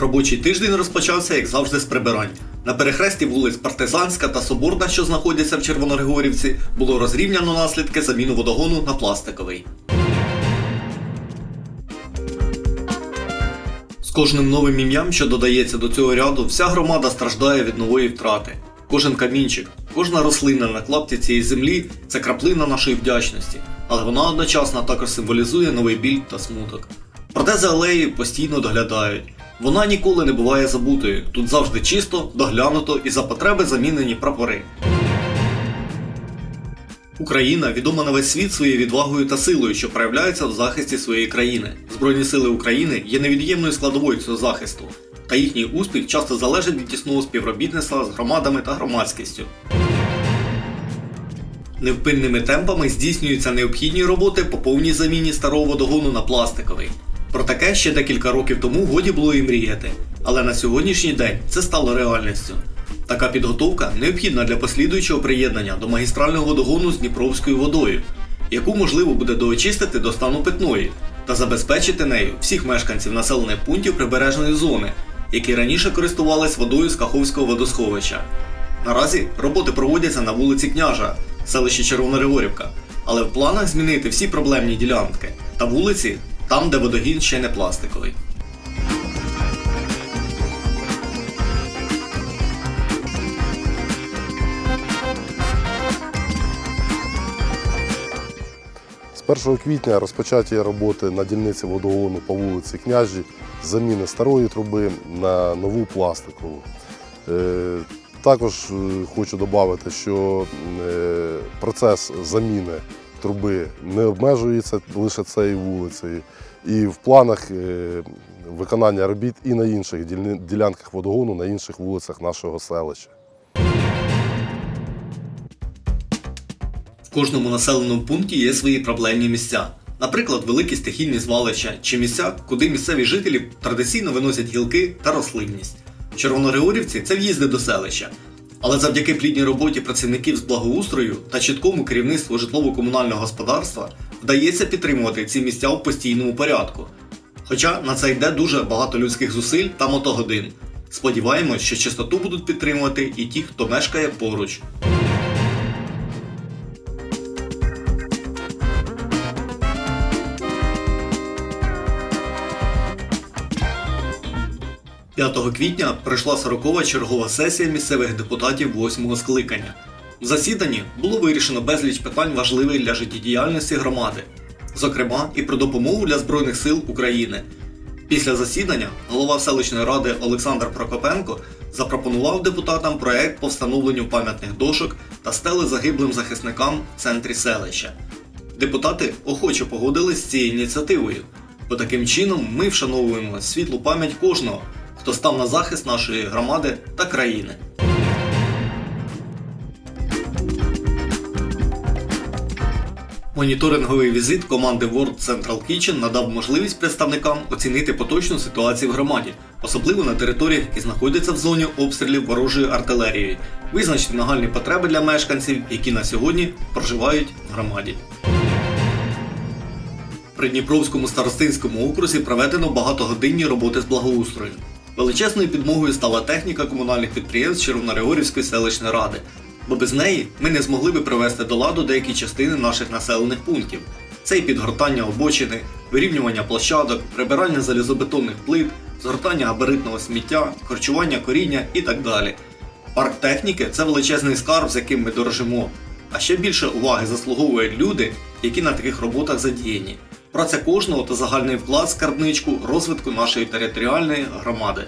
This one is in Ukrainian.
Робочий тиждень розпочався, як завжди, з прибирань. На перехресті вулиць Партизанська та Соборна, що знаходяться в Червоногригорівці, було розрівняно наслідки заміну водогону на пластиковий. З кожним новим ім'ям, що додається до цього ряду, вся громада страждає від нової втрати. Кожен камінчик, кожна рослина на клапті цієї землі це краплина нашої вдячності, але вона одночасно також символізує новий біль та смуток. Проте за алеєю постійно доглядають. Вона ніколи не буває забутою. Тут завжди чисто, доглянуто і за потреби замінені прапори. Україна відома на весь світ своєю відвагою та силою, що проявляється в захисті своєї країни. Збройні сили України є невід'ємною складовою цього захисту, та їхній успіх часто залежить від тісного співробітництва з громадами та громадськістю. Невпинними темпами здійснюються необхідні роботи по повній заміні старого водогону на пластиковий. Про таке ще декілька років тому годі було і мріяти, але на сьогоднішній день це стало реальністю. Така підготовка необхідна для послідуючого приєднання до магістрального водогону з Дніпровською водою, яку можливо буде доочистити до стану питної та забезпечити нею всіх мешканців населених пунктів прибережної зони, які раніше користувались водою з Каховського водосховища. Наразі роботи проводяться на вулиці Княжа, селищі Червоногригорівка, але в планах змінити всі проблемні ділянки та вулиці там, де водогін ще не пластиковий. З 1 квітня розпочаті роботи на дільниці водогону по вулиці Княжі заміни старої труби на нову пластикову. Е, Також е, хочу додати, що е, процес заміни труби не обмежується лише цією вулицею, і в планах е, виконання робіт і на інших ділянках водогону, на інших вулицях нашого селища. В кожному населеному пункті є свої проблемні місця. Наприклад, великі стихійні звалища чи місця, куди місцеві жителі традиційно виносять гілки та рослинність. В Червоногригорівці це в'їзди до селища. Але завдяки плідній роботі працівників з благоустрою та чіткому керівництву житлово-комунального господарства вдається підтримувати ці місця у постійному порядку. Хоча на це йде дуже багато людських зусиль та мотогодин. Сподіваємось, що чистоту будуть підтримувати і ті, хто мешкає поруч. – 5 квітня пройшла 40-ва чергова сесія місцевих депутатів 8-го скликання. В засіданні було вирішено безліч питань важливих для життєдіяльності громади, зокрема і про допомогу для Збройних сил України. Після засідання голова селищної ради Олександр Прокопенко запропонував депутатам проект по встановленню пам'ятних дошок та стели загиблим захисникам в центрі селища. Депутати охоче погодились з цією ініціативою, бо таким чином ми вшановуємо світлу пам'ять кожного, хто став на захист нашої громади та країни. Моніторинговий візит команди World Central Kitchen надав можливість представникам оцінити поточну ситуацію в громаді, особливо на територіях, які знаходяться в зоні обстрілів ворожою артилерією, визначити нагальні потреби для мешканців, які на сьогодні проживають в громаді. При Дніпровському старостинському окрузі проведено багатогодинні роботи з благоустрою. Величезною підмогою стала техніка комунальних підприємств Червоногригорівської селищної ради, бо без неї ми не змогли би привести до ладу деякі частини наших населених пунктів. Це і підгортання обочини, вирівнювання площадок, прибирання залізобетонних плит, згортання габаритного сміття, корчування коріння і так далі. Парк техніки це величезний скарб, з яким ми дорожимо. А ще більше уваги заслуговують люди, які на таких роботах задіяні. Праця кожного та загальний вклад скарбничку розвитку нашої територіальної громади.